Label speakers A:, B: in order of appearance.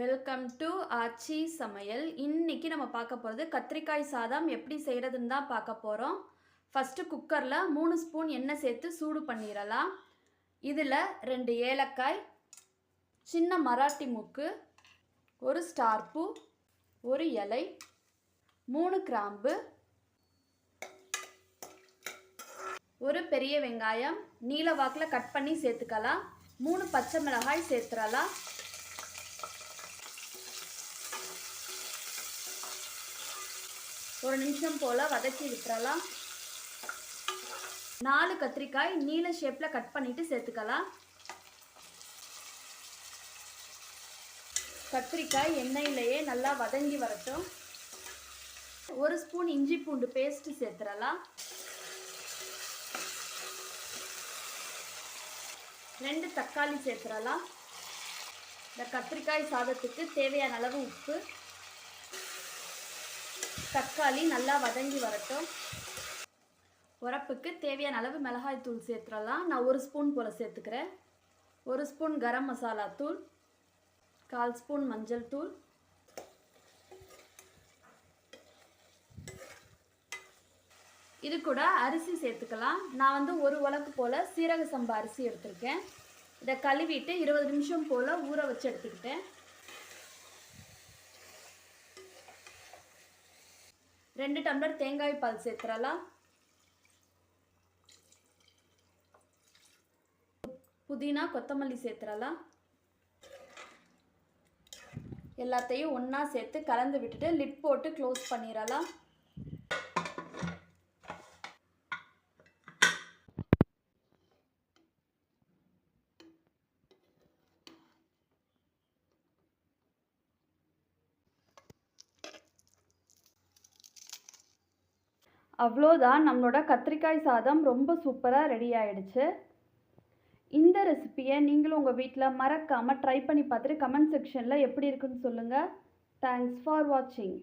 A: Welcome to ஆச்சி சமையல். இன்றைக்கி நம்ம பார்க்க போகிறது கத்திரிக்காய் சாதம் எப்படி செய்கிறதுன்னு தான் பார்க்க போகிறோம் ஃபஸ்ட்டு குக்கரில் மூணு ஸ்பூன் எண்ணெய் சேர்த்து சூடு பண்ணிடலாம். இதில் ரெண்டு ஏலக்காய் சின்ன மராட்டி மூக்கு ஒரு ஸ்டார் பூ ஒரு இலை மூணு கிராம்பு ஒரு பெரிய வெங்காயம் நீல வாக்கில் கட் பண்ணி சேர்த்துக்கலாம். மூணு பச்சை மிளகாய் சேர்த்துடலாம். ஒரு நிமிஷம் போல் வதக்கி விட்டுறலாம். நாலு கத்திரிக்காய் நீல ஷேப்பில் கட் பண்ணிவிட்டு சேர்த்துக்கலாம். கத்திரிக்காய் எண்ணெயிலேயே நல்லா வதங்கி வரட்டும். ஒரு ஸ்பூன் இஞ்சி பூண்டு பேஸ்ட்டு சேர்த்துடலாம். ரெண்டு தக்காளி சேர்த்துடலாம். இந்த கத்திரிக்காய் சாதத்துக்கு தேவையான அளவு உப்பு. தக்காளி நல்லா வதங்கி வரட்டும். உரப்புக்கு தேவையான அளவு மிளகாய் தூள் சேர்த்துடலாம். நான் ஒரு ஸ்பூன் போல் சேர்த்துக்கிறேன். ஒரு ஸ்பூன் கரம் மசாலா தூள் கால் ஸ்பூன் மஞ்சள் தூள். இது கூட அரிசி சேர்த்துக்கலாம். நான் வந்து ஒரு உலக்கு போல் சீரக சம்பா அரிசி எடுத்திருக்கேன். இதை கழுவிட்டு இருபது நிமிஷம் போல் ஊற வச்சு எடுத்துக்கிட்டேன். ரெண்டு டம்ளர் தேங்காய் பால் சேர்த்துறலாம். புதினா கொத்தமல்லி சேர்த்துறலாம். எல்லாத்தையும் ஒன்றா சேர்த்து கலந்து விட்டுட்டு லிட் போட்டு க்ளோஸ் பண்ணிடலாம் அவ்வளோதான். நம்மளோட கத்திரிக்காய் சாதம் ரொம்ப சூப்பராக ரெடி ஆயிடுச்சு. இந்த ரெசிப்பியை நீங்களும் உங்கள் வீட்டில் மறக்காமல் ட்ரை பண்ணி பார்த்துட்டு கமெண்ட் செக்ஷனில் எப்படி இருக்குன்னு சொல்லுங்கள் தேங்க்ஸ் ஃபார் வாட்சிங்